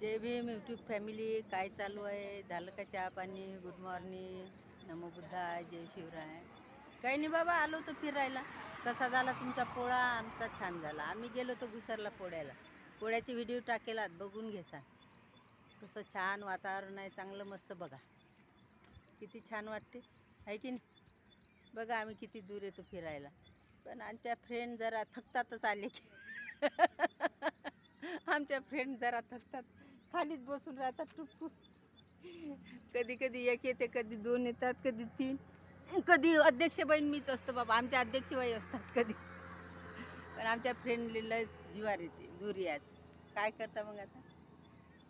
जय Bhim YouTube family काय चालू आहे? झालं का चहा पाणी? Good morning. नमो बुद्धा जय शिवराय. काही नाही बाबा आलो तर फिरायला. कसा झाला तुमचा पोळा? आमचा छान झाला. आम्ही गेलो तर घुसरला पोळ्याला. पोळ्याचे व्हिडिओ टाकेलात बघून घेसा कसं छान वातावरण आहे चांगलं मस्त बघा. किती छान वाटते. आहे की नाही? बघा आम्ही किती दूर येतो फिरायला. पण आमच्या फ्रेंड जरा थकतातच आले की. आमच्या फ्रेंड जरा थकतात. खालीच बसून राहतात टुकटुक कधी कधी एक येते कधी दोन येतात कधी तीन. कधी अध्यक्षबाईन मीच असतो बाबा. आमच्या अध्यक्षबाई असतात कधी. पण आमच्या फ्रेंडली लय जिवार येते दूर यायचं. काय करता मग आता?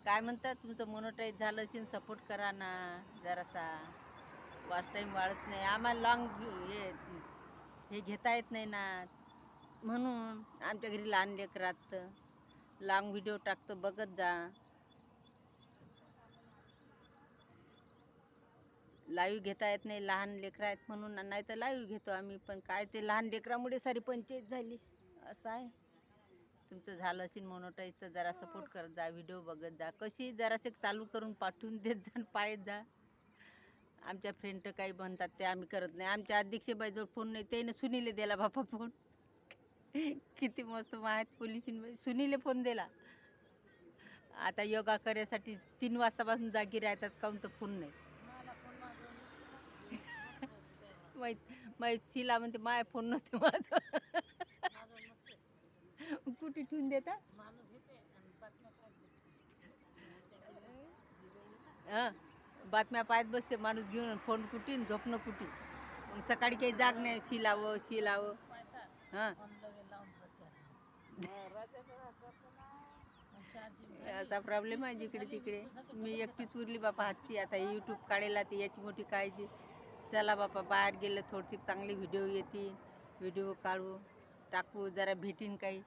काय म्हणतात? तुमचं मोनोटाईज झालं असेल सपोर्ट करा ना. जरासा. वाच टाईम वाढत नाही. आम्हाला लॉंग हे हे घेता येत नाही ना. म्हणून आमच्या घरी लहान लेकरात लॉंग व्हिडिओ टाकतो बघत जा. लाईव्ह घेता येत नाही लहान लेकरं आहेत म्हणून नाही तर लाईव्ह घेतो आम्ही पण काय ते लहान लेकरामुळे सारी पंचायत झाली. असं आहे. तुमचं झालं असेल मोनोटाईज तर जरा सपोर्ट करत जा व्हिडिओ बघत जा. कशी जरासे चालू करून पाठवून देत जा पाहत जा. आमच्या फ्रेंड तर काही म्हणतात ते आम्ही करत नाही. आमच्या अध्यक्षबाईजवळ फोन नाही त्याने सुनीले दिला बापा फोन किती मस्त माहीत पोलिसीन सुनीले फोन दिला. आता योगा करायसाठी तीन वाजतापासून जागी राहतात काहून तर फोन नाही. माहीत माहीत शिला म्हणते माय फोन नसते माझं. कुठे ठेवून देता? हां बातम्या पाहत बसते माणूस घेऊन फोन कुठे झोपणं कुठे. मग सकाळी काही जाग नाही शिलावं शिलावं. हां. असा प्रॉब्लेम आहे जिकडे तिकडे. मी एकटीच उरली बापा हातची. आता यूट्यूब काढेला ती याची मोठी काळजी. चला बापा बाहेर गेलं थोडीशी चांगली व्हिडिओ येतील व्हिडिओ काढू टाकू जरा भेटीन काही.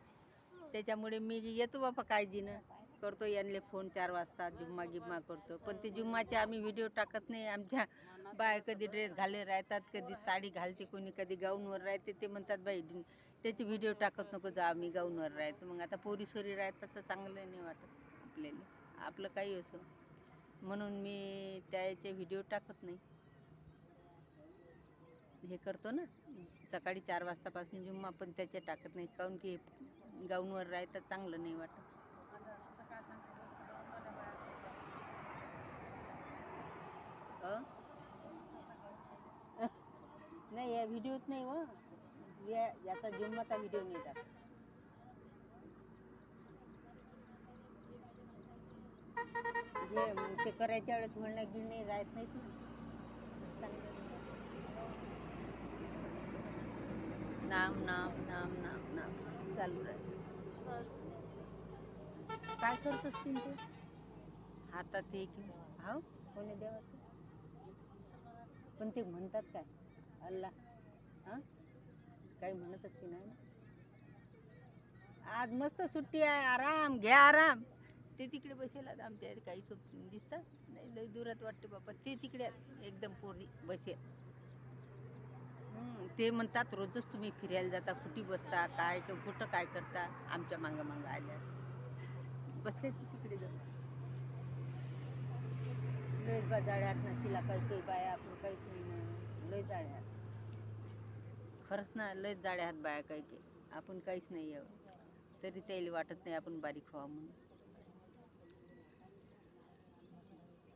त्याच्यामुळे मी येतो बापा काळजीनं. करतो यांले फोन चार वाजता जुम्मा गिम्मा करतो. पण ते जुम्माचे आम्ही व्हिडिओ टाकत नाही. आमच्या बाय कधी ड्रेस घाले राहतात कधी साडी घालते कोणी कधी गाऊनवर राहते. ते म्हणतात बाई त्याचे व्हिडिओ टाकत नको जा आम्ही गाऊनवर राहतो. मग आता पोरी सोरी राहतात तर चांगलं नाही वाटत आपल्याला. आपलं काही असो. म्हणून मी त्याचे व्हिडिओ टाकत नाही. हे करतो ना सकाळी चार वाजतापासून जुम्मा पण त्याचे टाकत नाही. काऊन की गाऊनवर राहतात चांगलं नाही वाटत. नाही या व्हिडिओत नाही व या- याचा जुम्माचा व्हिडिओ नाही जे मग ते करायच्या वेळेस म्हणणं गिळणे राहत नाहीत ना. नाम नाम नाम नाम नाम. चालू राहील. काय करत असतील ते हातात हे की हाव कोणी देवाचं? पण ते म्हणतात काय? अल्ला. हां? काही म्हणतच की नाही आज मस्त सुट्टी आहे. आराम घ्या आराम. ते तिकडे बसेल आमच्या काही सोप दिसतात. नाही लई दुरात वाटते बापा. ते तिकडे एकदम पोरी बसेल. ते म्हणतात रोजच तुम्ही फिरायला जाता कुठे बसता काय कुठं काय करता? आमच्या मागं मागं आल्याच बसले तिकडे जाऊन. जाळ्यात नसतील काही काही बाया आपण काहीच नाही ना लय जाळ्यात खरंच ना लय जाळ्या हात बाया काही काही. आपण काहीच नाही यावं तरी त्याला वाटत नाही आपण बारीक व्हावं म्हणून.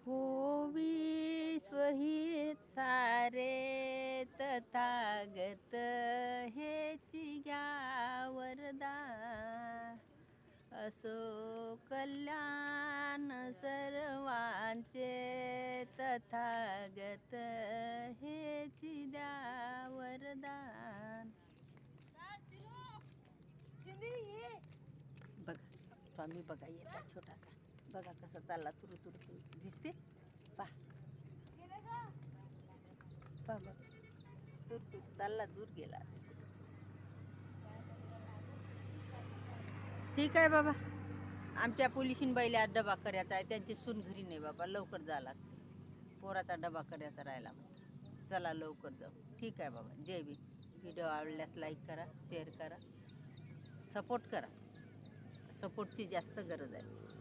हो असो कल्याण सर्वांचे तथागत हे चिद्या वरदान. बघा स्वामी बघा येतात छोटासा. बघा कसा चालला तुरु तुरु तुरु. दिसते? पा पा बघ. तुर तुर. चालला दूर गेला. ठीक आहे बाबा. आमच्या पोलिशीन बाईला डबा करायचा आहे. त्यांची सून घरी नाही बाबा. लवकर जा लागते. पोराचा डबा करायचा राहिला चला लवकर जाऊ. ठीक आहे बाबा. जय बी व्हिडिओ आवडल्यास लाईक करा शेअर करा. सपोर्ट करा. सपोर्टची जास्त गरज आहे.